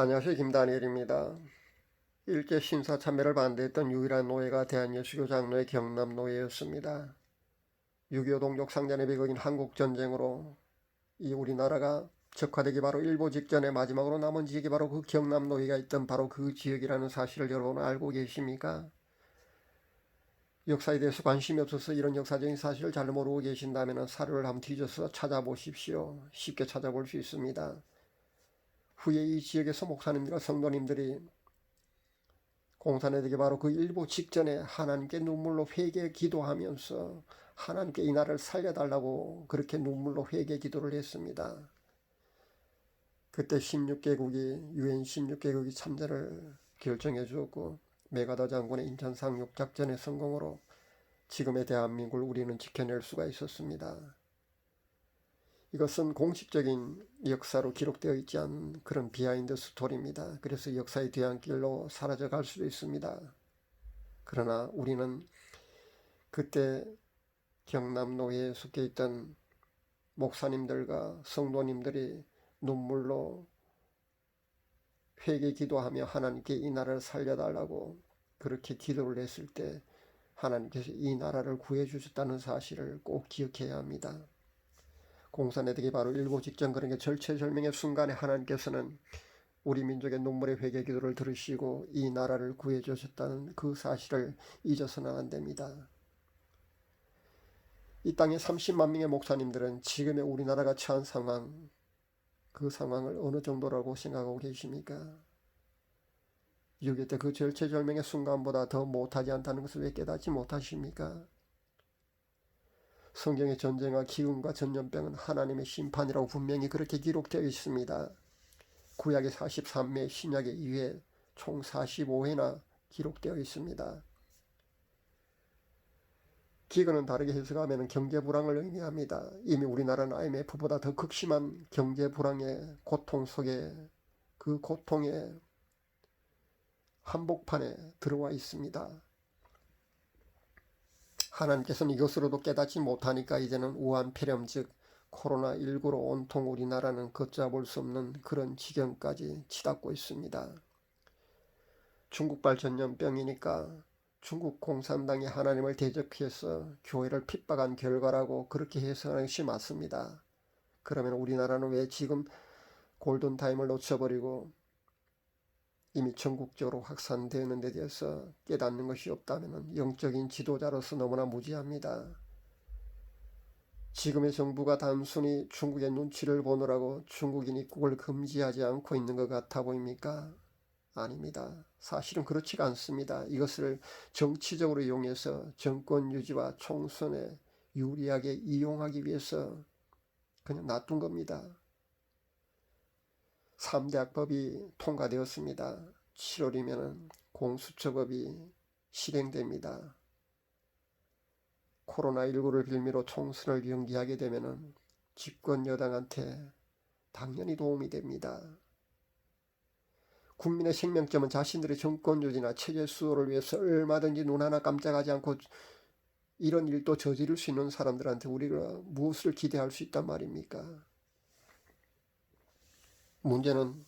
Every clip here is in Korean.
안녕하세요. 김다니엘입니다. 일제 신사 참배를 반대했던 유일한 노예가 대한예수교 장로의 경남 노예였습니다. 6.25 동족 상잔의 비극인 한국전쟁으로 이 우리나라가 적화되기 바로 일보 직전에 마지막으로 남은 지역이 바로 그 경남 노예가 있던 바로 그 지역이라는 사실을 여러분 알고 계십니까? 역사에 대해서 관심이 없어서 이런 역사적인 사실을 잘 모르고 계신다면 사료를 한번 뒤져서 찾아보십시오. 쉽게 찾아볼 수 있습니다. 후에 이 지역에서 목사님들과 성도님들이 공산에 되게 바로 그 일보 직전에 하나님께 눈물로 회개 기도하면서 하나님께 이 나라를 살려달라고 그렇게 눈물로 회개 기도를 했습니다. 그때 16개국이 유엔 16개국이 참전을 결정해 주었고 메가더 장군의 인천 상륙 작전의 성공으로 지금의 대한민국을 우리는 지켜낼 수가 있었습니다. 이것은 공식적인 역사로 기록되어 있지 않은 그런 비하인드 스토리입니다. 그래서 역사의 뒤안길로 사라져 갈 수도 있습니다. 그러나 우리는 그때 경남노예에 속해 있던 목사님들과 성도님들이 눈물로 회개 기도하며 하나님께 이 나라를 살려달라고 그렇게 기도를 했을 때 하나님께서 이 나라를 구해주셨다는 사실을 꼭 기억해야 합니다. 공산애들이 바로 일보 직전 그런 게 절체절명의 순간에 하나님께서는 우리 민족의 눈물의 회개 기도를 들으시고 이 나라를 구해 주셨다는 그 사실을 잊어서는 안 됩니다. 이 땅에 30만 명의 목사님들은 지금의 우리나라가 처한 상황, 그 상황을 어느 정도라고 생각하고 계십니까? 6.25 때그 절체절명의 순간보다 더 못하지 않다는 것을 왜 깨닫지 못하십니까? 성경의 전쟁과 기근과 전염병은 하나님의 심판이라고 분명히 그렇게 기록되어 있습니다. 구약의 43매, 신약의 2회, 총 45회나 기록되어 있습니다. 기근은 다르게 해석하면 경제 불황을 의미합니다. 이미 우리나라는 IMF보다 더 극심한 경제 불황의 고통 속에 그 고통의 한복판에 들어와 있습니다. 하나님께서는 이것으로도 깨닫지 못하니까 이제는 우한 폐렴 즉 코로나19로 온통 우리나라는 걷잡을 수 없는 그런 지경까지 치닫고 있습니다. 중국발 전염병이니까 중국 공산당이 하나님을 대적해서 교회를 핍박한 결과라고 그렇게 해석하는 것이 맞습니다. 그러면 우리나라는 왜 지금 골든타임을 놓쳐버리고 이미 전국적으로 확산되는 데 대해서 깨닫는 것이 없다면 영적인 지도자로서 너무나 무지합니다. 지금의 정부가 단순히 중국의 눈치를 보느라고 중국인 입국을 금지하지 않고 있는 것 같아 보입니까? 아닙니다. 사실은 그렇지가 않습니다. 이것을 정치적으로 이용해서 정권 유지와 총선에 유리하게 이용하기 위해서 그냥 놔둔 겁니다. 3대 악법이 통과되었습니다. 7월이면 공수처법이 실행됩니다. 코로나19를 빌미로 총선을 연기하게 되면 집권 여당한테 당연히 도움이 됩니다. 국민의 생명점은 자신들의 정권 유지나 체제 수호를 위해서 얼마든지 눈 하나 깜짝하지 않고 이런 일도 저지를 수 있는 사람들한테 우리가 무엇을 기대할 수 있단 말입니까? 문제는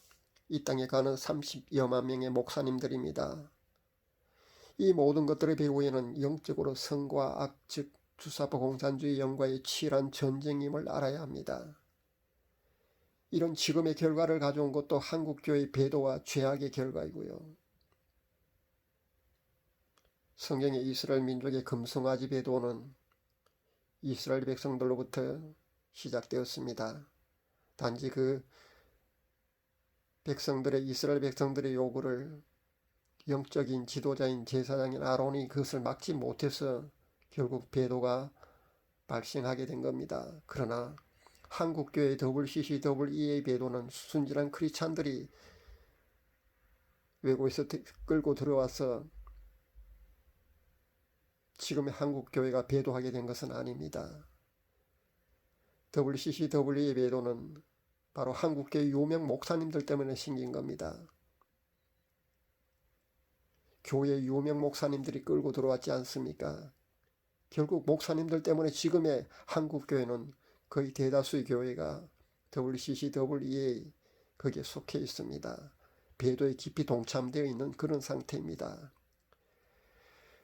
이 땅에 가는 30여만 명의 목사님들입니다. 이 모든 것들의 배후에는 영적으로 성과 악, 즉 주사파 공산주의 영과의 치열한 전쟁임을 알아야 합니다. 이런 지금의 결과를 가져온 것도 한국교회의 배도와 죄악의 결과이고요. 성경의 이스라엘 민족의 금성아지 배도는 이스라엘 백성들로부터 시작되었습니다. 단지 그 백성들의 이스라엘 백성들의 요구를 영적인 지도자인 제사장인 아론이 그것을 막지 못해서 결국 배도가 발생하게 된 겁니다. 그러나 한국교회 WCC, WEA 배도는 순진한 크리스찬들이 외국에서 끌고 들어와서 지금의 한국교회가 배도하게 된 것은 아닙니다. WCC, WEA 배도는 바로 한국계 유명 목사님들 때문에 생긴 겁니다. 교회 유명 목사님들이 끌고 들어왔지 않습니까? 결국 목사님들 때문에 지금의 한국 교회는 거의 대다수의 교회가 WCC, WEA 거기에 속해 있습니다. 배도에 깊이 동참되어 있는 그런 상태입니다.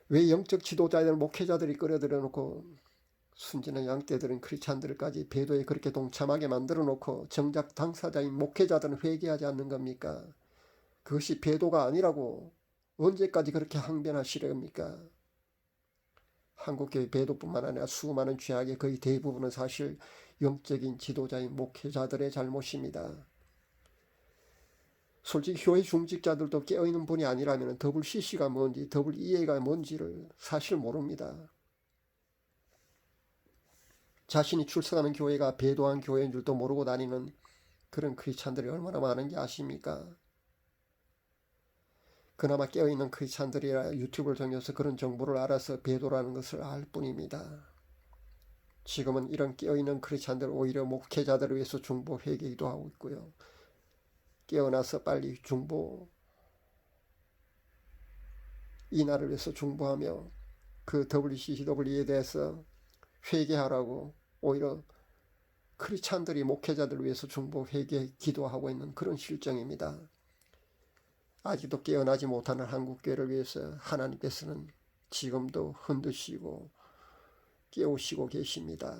왜 영적 지도자들 목회자들이 끌어들여 놓고 순진한 양떼들은 크리스찬들까지 배도에 그렇게 동참하게 만들어 놓고 정작 당사자인 목회자들은 회개하지 않는 겁니까? 그것이 배도가 아니라고 언제까지 그렇게 항변하시렵니까? 한국교회 배도뿐만 아니라 수많은 죄악의 거의 대부분은 사실 영적인 지도자인 목회자들의 잘못입니다. 솔직히 교회 중직자들도 깨어있는 분이 아니라면 더블 CC가 뭔지 더블 EA가 뭔지를 사실 모릅니다. 자신이 출석하는 교회가 배도한 교회인 줄도 모르고 다니는 그런 크리스찬들이 얼마나 많은지 아십니까? 그나마 깨어있는 크리스찬들이라 유튜브를 통해서 그런 정보를 알아서 배도라는 것을 알 뿐입니다. 지금은 이런 깨어있는 크리스찬들 오히려 목회자들을 위해서 중보 회개기도 하고 있고요. 깨어나서 빨리 중보 이날을 위해서 중보하며 그 WCCW에 대해서 회개하라고 오히려 크리스찬들이 목회자들을 위해서 중보 회개 기도하고 있는 그런 실정입니다. 아직도 깨어나지 못하는 한국교회를 위해서 하나님께서는 지금도 흔드시고 깨우시고 계십니다.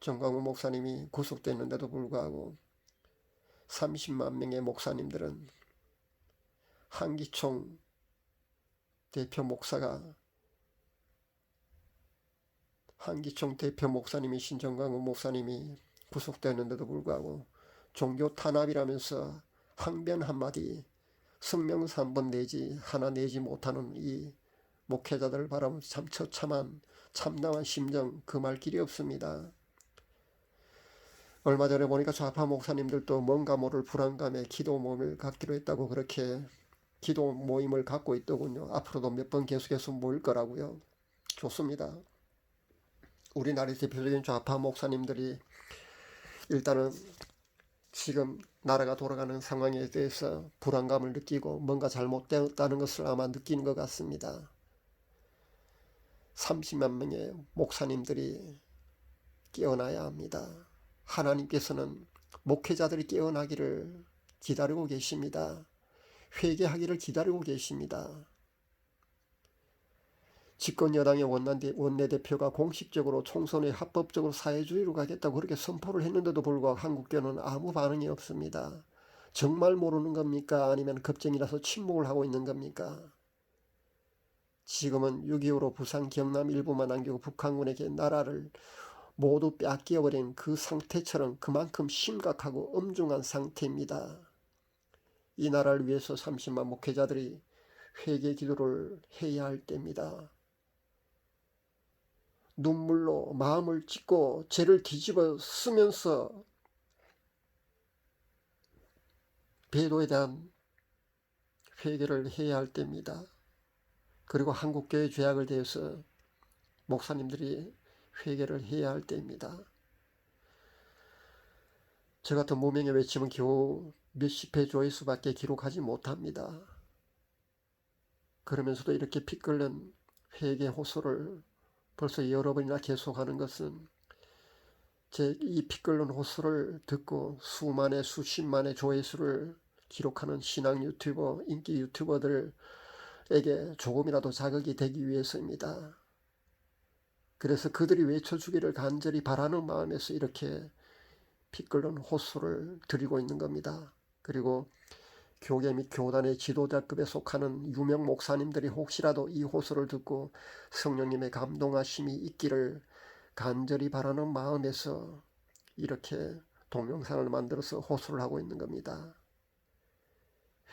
정광훈 목사님이 구속됐는데도 불구하고 30만 명의 목사님들은 한기총 대표 목사가 한기총 대표 목사님이 신 정광훈 목사님이 구속됐는데도 불구하고 종교 탄압이라면서 항변 한마디 성명서 한번 내지 하나 내지 못하는 이 목회자들을 바라보면서 참 처참한 참담한 심정 금할 길이 없습니다. 얼마 전에 보니까 좌파 목사님들도 뭔가 모를 불안감에 기도 모임을 갖기로 했다고 그렇게 기도 모임을 갖고 있더군요. 앞으로도 몇 번 계속해서 모일 거라고요. 좋습니다. 우리나라의 대표적인 좌파 목사님들이 일단은 지금 나라가 돌아가는 상황에 대해서 불안감을 느끼고 뭔가 잘못되었다는 것을 아마 느끼는 것 같습니다. 30만 명의 목사님들이 깨어나야 합니다. 하나님께서는 목회자들이 깨어나기를 기다리고 계십니다. 회개하기를 기다리고 계십니다. 집권 여당의 원내대표가 공식적으로 총선에 합법적으로 사회주의로 가겠다고 그렇게 선포를 했는데도 불구하고 한국교는 아무 반응이 없습니다. 정말 모르는 겁니까? 아니면 겁쟁이라서 침묵을 하고 있는 겁니까? 지금은 6.25로 부산 경남 일부만 남기고 북한군에게 나라를 모두 뺏겨버린 그 상태처럼 그만큼 심각하고 엄중한 상태입니다. 이 나라를 위해서 30만 목회자들이 회개 기도를 해야 할 때입니다. 눈물로 마음을 찢고 죄를 뒤집어 쓰면서 배도에 대한 회개를 해야 할 때입니다. 그리고 한국교회 죄악을 대해서 목사님들이 회개를 해야 할 때입니다. 저 같은 무명의 외침은 겨우 몇십 회 조회수밖에 기록하지 못합니다. 그러면서도 이렇게 피 끓는 회개 호소를 벌써 여러 번이나 계속하는 것은 제 이 피 끓는 호소를 듣고 수만의 수십만의 조회수를 기록하는 신앙 유튜버, 인기 유튜버들에게 조금이라도 자극이 되기 위해서입니다. 그래서 그들이 외쳐주기를 간절히 바라는 마음에서 이렇게 피 끓는 호소를 드리고 있는 겁니다. 그리고 교계 및 교단의 지도자급에 속하는 유명 목사님들이 혹시라도 이 호소를 듣고 성령님의 감동하심이 있기를 간절히 바라는 마음에서 이렇게 동영상을 만들어서 호소를 하고 있는 겁니다.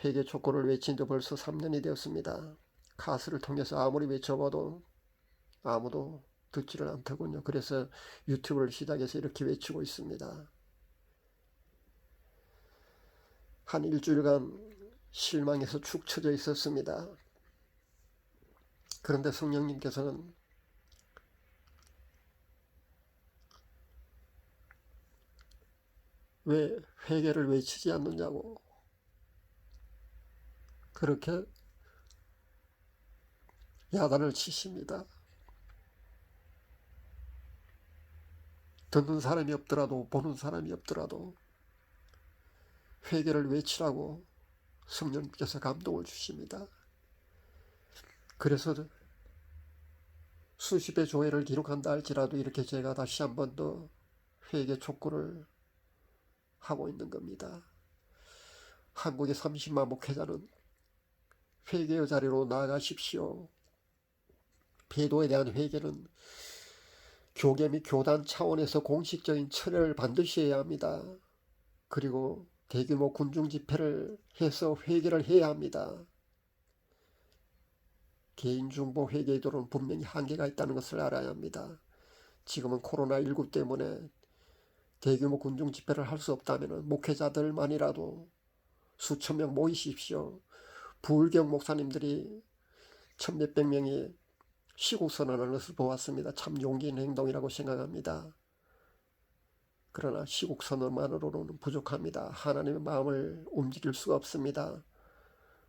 회개 촉구를 외친 지 벌써 3년이 되었습니다. 카스를 통해서 아무리 외쳐봐도 아무도 듣지를 않더군요. 그래서 유튜브를 시작해서 이렇게 외치고 있습니다. 한 일주일간 실망해서 축 처져 있었습니다. 그런데 성령님께서는 왜 회개를 외치지 않느냐고 그렇게 야단을 치십니다. 듣는 사람이 없더라도 보는 사람이 없더라도 회개를 외치라고 성령님께서 감동을 주십니다. 그래서 수십의 조회를 기록한다 할지라도 이렇게 제가 다시 한 번 더 회개 촉구를 하고 있는 겁니다. 한국의 30만 목회자는 회개의 자리로 나아가십시오. 배도에 대한 회개는 교계 및 교단 차원에서 공식적인 철회를 반드시 해야 합니다. 그리고 대규모 군중 집회를 해서 회개를 해야 합니다. 개인 중보 회개의 도로는 분명히 한계가 있다는 것을 알아야 합니다. 지금은 코로나19 때문에 대규모 군중 집회를 할 수 없다면 목회자들만이라도 수천 명 모이십시오. 불경 목사님들이 천 몇백 명이 시국 선언하는 것을 보았습니다. 참 용기 있는 행동이라고 생각합니다. 그러나 시국 선언만으로는 부족합니다. 하나님의 마음을 움직일 수가 없습니다.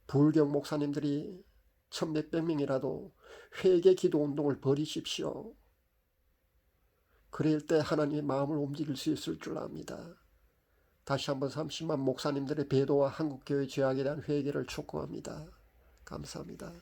불경 목사님들이 천 몇백 명이라도 회개 기도 운동을 벌이십시오. 그럴 때 하나님의 마음을 움직일 수 있을 줄 압니다. 다시 한번 30만 목사님들의 배도와 한국교회 죄악에 대한 회개를 촉구합니다. 감사합니다.